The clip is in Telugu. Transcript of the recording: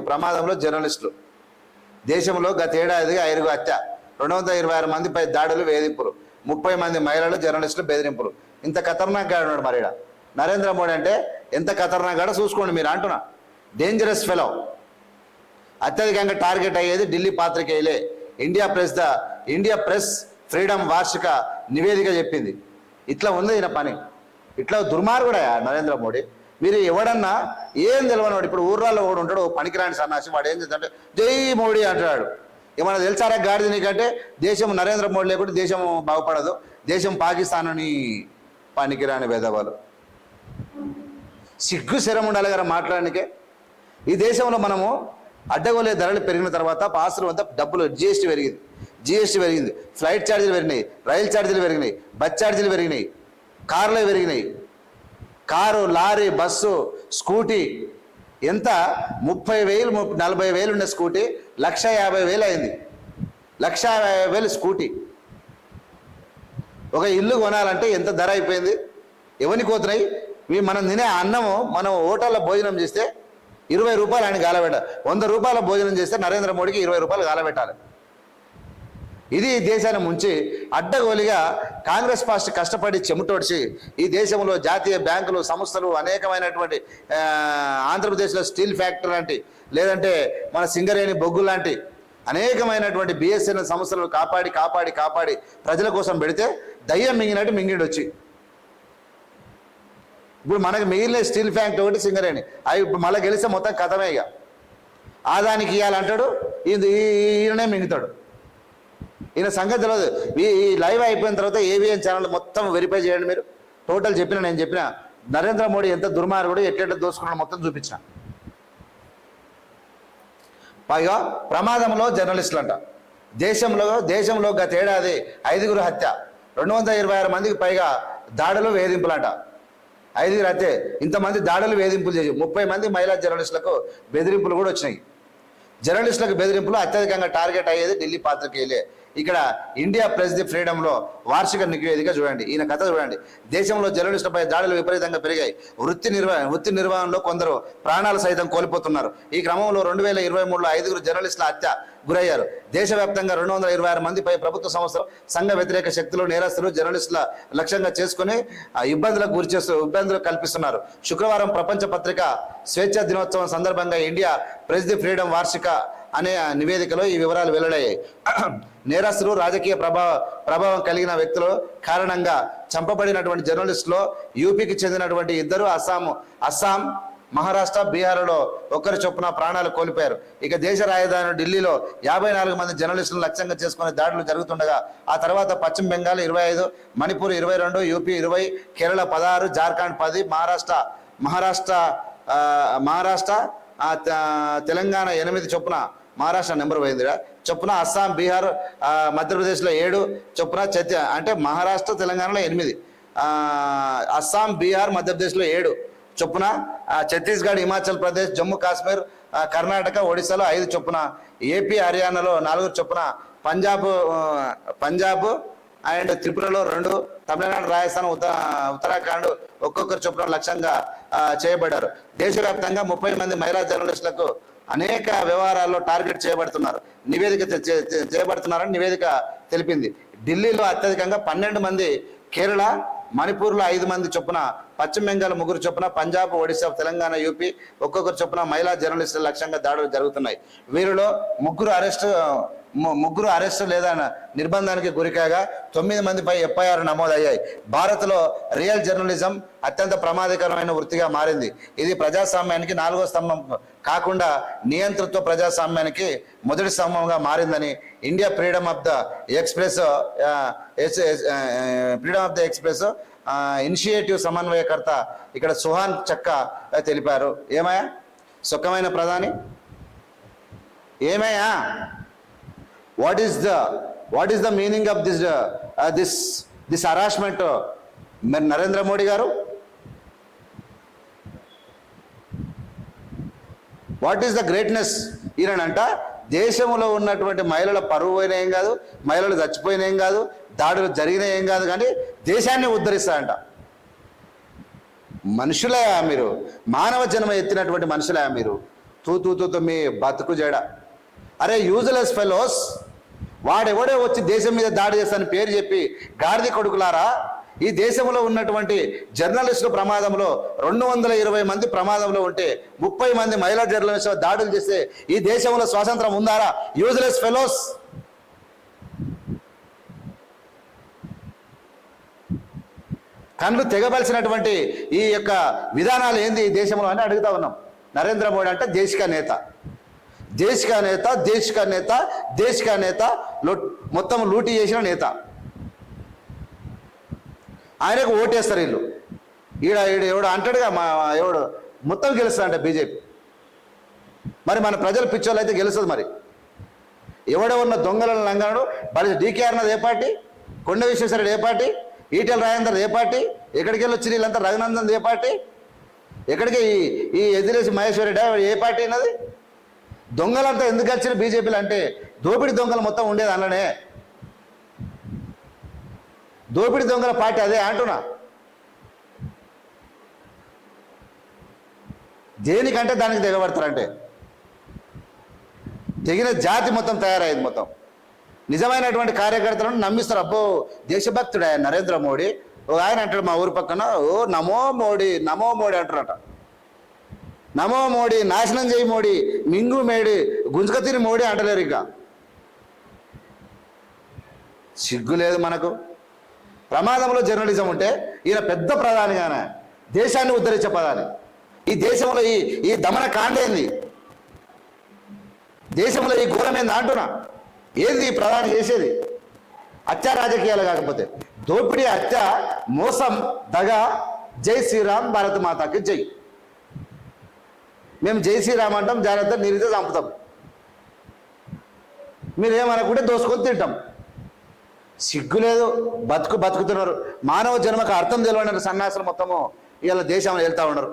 ప్రమాదంలో జర్నలిస్టులు. దేశంలో గతేడాదిగా ఐదుగు హత్య రెండు వందల ఇరవై ఆరు మందిపై దాడులు వేధింపులు ముప్పై మంది మహిళలు జర్నలిస్టులు బెదిరింపులు. ఇంత ఖతర్నాక్ గాడు ఉన్నాడు మరి ఈడ. నరేంద్ర మోడీ అంటే ఎంత ఖతర్నాక్ చూసుకోండి మీరు అంటున్నా. డేంజరస్ ఫెలో అత్యధికంగా టార్గెట్ అయ్యేది Delhi పాత్రికేయులే. India press the India press freedom వార్షిక నివేదిక చెప్పింది. ఇట్లా ఉంది ఈయన పని. ఇట్లా దుర్మార్గుడయా నరేంద్ర మోడీ. మీరు ఎవడన్నా ఏం తెలియనివాడు ఇప్పుడు ఊర్రాల్లో కూడా ఉంటాడు పనికిరాని సన్నాసి వాడు ఏం చేస్తాడంటే జై మోడీ అంటాడు ఏమన్నా తెలుసారా గాడిద నీకంటే? దేశం నరేంద్ర మోడీ లేకుంటే దేశం బాగుపడదు. దేశం పాకిస్తాన్ అని పనికిరాని వెదవాలు సిగ్గు శరం ఉండాలి కదా మాట్లాడడానికే. ఈ దేశంలో మనము అడ్డగోలే ధరలు పెరిగిన తర్వాత పాసులు అంతా డబ్బులు జిఎస్టీ పెరిగింది. జిఎస్టీ పెరిగింది. ఫ్లైట్ ఛార్జీలు పెరిగినాయి. రైలు ఛార్జీలు పెరిగినాయి. బస్ ఛార్జీలు పెరిగినాయి. కార్లు పెరిగినాయి. కారు లారీ బస్సు స్కూటీ ఎంత? ముప్పై వేలు నలభై వేలు ఉన్న స్కూటీ లక్ష యాభై వేలు అయింది. లక్ష యాభై వేలు స్కూటీ. ఒక ఇల్లు కొనాలంటే ఎంత ధర అయిపోయింది? ఎవరికి పోతున్నాయి ఇవి మనం తినే అన్నము మనం హోటల్లో భోజనం చేస్తే ఇరవై రూపాయలు ఆయన గాలబెట్టాలి. వంద రూపాయల భోజనం చేస్తే నరేంద్ర మోడీకి ఇరవై రూపాయలు గాలబెట్టాలి. ఇది దేశాన్ని ముంచి అడ్డగోలిగా కాంగ్రెస్ పార్టీ కష్టపడి చెమటోడ్చి ఈ దేశంలో జాతీయ బ్యాంకులు సంస్థలు అనేకమైనటువంటి ఆంధ్రప్రదేశ్లో స్టీల్ ఫ్యాక్టరీ లాంటి లేదంటే మన సింగరేణి బొగ్గు లాంటి అనేకమైనటువంటి బిఎస్ఎన్ఎల్ సంస్థలను కాపాడి కాపాడి కాపాడి ప్రజల కోసం పెడితే దయ్యం మింగినట్టు మింగిడు వచ్చి ఇప్పుడు మనకు మిగిలిన స్టీల్ ఫ్యాక్టరీ ఒకటి సింగరేణి. అవి ఇప్పుడు మళ్ళీ గెలిస్తే మొత్తం కథమే ఇక. ఆదానికి ఇవ్వాలంటాడు ఈయననే మింగుతాడు. ఈయన సంగతి తెలియదు ఈ లైవ్ అయిపోయిన తర్వాత ఏవిఎన్ ఛానల్ మొత్తం వెరిఫై చేయండి మీరు. టోటల్ చెప్పిన నేను చెప్పిన. నరేంద్ర మోడీ ఎంత దుర్మార్గుడు ఎట్లెట్ల దోసుకున్నాడు మొత్తం చూపించిన. పైగా ప్రమాదంలో జర్నలిస్టులు అంట దేశంలో దేశంలో గత ఏడాది ఐదుగురు హత్య. రెండు వందల ఇరవై ఆరు మందికి పైగా దాడులు వేధింపులంట. ఐదుగురు హత్య. ఇంతమంది దాడులు వేధింపులు చేసి ముప్పై మంది మహిళా జర్నలిస్టులకు బెదిరింపులు కూడా వచ్చినాయి. జర్నలిస్టులకు బెదిరింపులు అత్యధికంగా టార్గెట్ అయ్యేది ఢిల్లీ పాత్రికేయులే. ఇక్కడ ఇండియా ప్రెస్ ది ఫ్రీడమ్లో వార్షిక నివేదిక చూడండి. ఈయన కథ చూడండి. దేశంలో జర్నలిస్టులపై దాడులు విపరీతంగా పెరిగాయి. వృత్తి నిర్వహణ వృత్తి నిర్వహణలో కొందరు ప్రాణాలు సైతం కోల్పోతున్నారు. ఈ క్రమంలో రెండు వేల ఇరవై మూడులో ఐదుగురు జర్నలిస్టుల హత్య గురయ్యారు. దేశవ్యాప్తంగా రెండు వందల ఇరవై ఆరు మందిపై ప్రభుత్వ సంస్థలు సంఘ వ్యతిరేక శక్తులు నేరస్తులు జర్నలిస్టుల లక్ష్యంగా చేసుకుని ఇబ్బందులకు గురి చేస్తూ ఇబ్బందులు కల్పిస్తున్నారు. శుక్రవారం ప్రపంచ పత్రిక స్వేచ్ఛా దినోత్సవం సందర్భంగా ఇండియా ప్రెస్ ది ఫ్రీడమ్ వార్షిక అనే నివేదికలో ఈ వివరాలు వెల్లడయ్యాయి. నేరస్తులు రాజకీయ ప్రభావ ప్రభావం కలిగిన వ్యక్తులు కారణంగా చంపబడినటువంటి జర్నలిస్టులో యూపీకి చెందినటువంటి ఇద్దరు అస్సాం అస్సాం మహారాష్ట్ర బీహార్లో ఒక్కరి చొప్పున ప్రాణాలు కోల్పోయారు. ఇక దేశ రాజధాని ఢిల్లీలో యాభై నాలుగు మంది జర్నలిస్టులను లక్ష్యంగా చేసుకునే దాడులు జరుగుతుండగా ఆ తర్వాత పశ్చిమ బెంగాల్ ఇరవై ఐదు మణిపూర్ ఇరవై రెండు యూపీ ఇరవై కేరళ పదహారు జార్ఖండ్ పది మహారాష్ట్ర మహారాష్ట్ర మహారాష్ట్ర తెలంగాణ ఎనిమిది చొప్పున మహారాష్ట్ర నెంబర్ పోయిందిరా. చొప్పున అస్సాం బీహార్ మధ్యప్రదేశ్లో ఏడు చొప్పున చత్య అంటే మహారాష్ట్ర తెలంగాణలో ఎనిమిది. అస్సాం బీహార్ మధ్యప్రదేశ్లో ఏడు. చొప్పున ఛత్తీస్గఢ్ హిమాచల్ ప్రదేశ్ జమ్మూ కాశ్మీర్ కర్ణాటక ఒడిశాలో ఐదు చొప్పున. ఏపీ హర్యానాలో నాలుగు చొప్పున. పంజాబ్ పంజాబ్ అండ్ త్రిపురలో రెండు. తమిళనాడు రాజస్థాన్ ఉత్తర ఉత్తరాఖండ్ ఒక్కొక్కరు చొప్పున లక్ష్యంగా చేయబడ్డారు. దేశవ్యాప్తంగా ముప్పై మంది మహిళా జర్నలిస్టులకు అనేక వ్యవహారాల్లో టార్గెట్ చేయబడుతున్నారు. నివేదిక చే- చేయబడుతున్నారని నివేదిక తెలిపింది. ఢిల్లీలో అత్యధికంగా పన్నెండు మంది కేరళ మణిపూర్లో ఐదు మంది చొప్పున పశ్చిమ బెంగాల్ ముగ్గురు చొప్పున పంజాబ్ ఒడిశా తెలంగాణ యూపీ ఒక్కొక్కరు చొప్పున మహిళా జర్నలిస్టుల లక్ష్యంగా దాడులు జరుగుతున్నాయి. వీరిలో ముగ్గురు అరెస్టు ముగ్గురు అరెస్టు లేదా నిర్బంధానికి గురికాగా తొమ్మిది మందిపై ఎఫ్ఐఆర్ నమోదయ్యాయి. భారత్లో రియల్ జర్నలిజం అత్యంత ప్రమాదకరమైన వృత్తిగా మారింది. ఇది ప్రజాస్వామ్యానికి నాలుగో స్తంభం కాకుండా నియంతృత్వ ప్రజాస్వామ్యానికి మొదటి స్తంభంగా మారిందని India freedom of the express freedom of the express initiative సమన్వయకర్త ఇక్కడ సుహాన్ చక్క తెలిపారు. ఏమయ్యా? సుఖమైన ప్రధాని? ఏమయ్యా? What is the what is the meaning of this this this harassment మరి నరేంద్ర మోడీ గారు వాట్ ఈస్ ద గ్రేట్నెస్ ఈయనంట దేశంలో ఉన్నటువంటి మహిళల పరువు అయినా ఏం కాదు మహిళలు చచ్చిపోయినా ఏం కాదు దాడులు జరిగినా ఏం కాదు కానీ దేశాన్ని ఉద్ధరిస్తాయంట మనుషులే మీరు? మానవ జన్మ ఎత్తినటువంటి మనుషులే మీరు? తూ తూ తూ తూ మీ బతుకు జడ. అరే యూజ్లెస్ ఫెలోస్ వాడెవడే వచ్చి దేశం మీద దాడి చేస్తానని పేరు చెప్పి గాడిది కొడుకులారా? ఈ దేశంలో ఉన్నటువంటి జర్నలిస్టుల ప్రమాదంలో రెండు వందల ఇరవై మంది ప్రమాదంలో ఉంటే ముప్పై మంది మహిళా జర్నలిస్టులు దాడులు చేస్తే ఈ దేశంలో స్వాతంత్రం ఉందారా? యూజ్లెస్ ఫెలోస్ కళ్ళు తెగబలిసినటువంటి ఈ యొక్క విధానాలు ఏంది ఈ దేశంలో అని అడుగుతా ఉన్నాం. నరేంద్ర మోడీ అంటే దేశిక నేత. దేశిక నేత దేశిక నేత దేశిక నేత లొ- మొత్తం లూటీ చేసిన నేత. ఆయనకు ఓటేస్తారు వీళ్ళు. ఈడ ఈడ ఎవడు అంటాడుగా మా ఎవడు మొత్తం గెలుస్తాడంట బీజేపీ. మరి మన ప్రజలు పిచ్చోళ్ళు అయితే గెలుస్తుంది మరి. ఎవడో ఉన్న దొంగలను లంగనడు మరి డీకేఆర్ అన్నది ఏ పార్టీ? కొండ విశ్వేశ్వరుడు ఏ పార్టీ? ఈటెల రాజేందర్ ఏ పార్టీ? ఎక్కడికి వెళ్ళి వచ్చి వీళ్ళంతా? రఘునందన్ ఏ పార్టీ? ఎక్కడికి ఈ ఈ ఎదిరేసి మహేశ్వరుడు ఏ పార్టీ అన్నది? దొంగలంతా ఎందుకు వచ్చిన బీజేపీలు అంటే దోపిడి దొంగలు మొత్తం ఉండేది అందులోనే. దోపిడి దొంగల పార్టీ అదే అంటున్నా. దేనికంటే దానికి దిగబడతారంటే తెగిన జాతి మొత్తం తయారైంది మొత్తం. నిజమైనటువంటి కార్యకర్తలను నమ్మిస్తారు. అబ్బో దేశభక్తుడు ఆయన నరేంద్ర మోడీ. ఓ ఆయన అంటాడు మా ఊరి పక్కన ఓ నమో మోడీ నమో మోడీ అంటారట నమో మోడీ నాశనం చేయి మోడీ మింగు మేడి గుంజుకతిని మోడీ అంటలేరు ఇక. సిగ్గు లేదు మనకు. ప్రమాదంలో జర్నలిజం ఉంటే ఈయన పెద్ద ప్రధానిగానే దేశాన్ని ఉద్ధరించే ప్రధాని. ఈ దేశంలో ఈ ఈ దమన కాండేంది దేశంలో ఈ ఘోరం ఏంది అంటున్నా. ఏంది ఈ ప్రధాని చేసేది? హత్య రాజకీయాలు కాకపోతే. దోపిడీ హత్య మోసం దగ. జై శ్రీరామ్ భారత మాతాకి జై. మేము జై శ్రీరామ్ అంటాం జాగ్రత్త నీరితే చంపుతాం. మీరు దోసుకొని తింటాం. సిగ్గు లేదు బతుకు బతుకుతున్నారు. మానవ జన్మకు అర్థం తెలియని సన్యాసులు మొత్తము ఇలా దేశంలో వెళ్తా ఉన్నారు.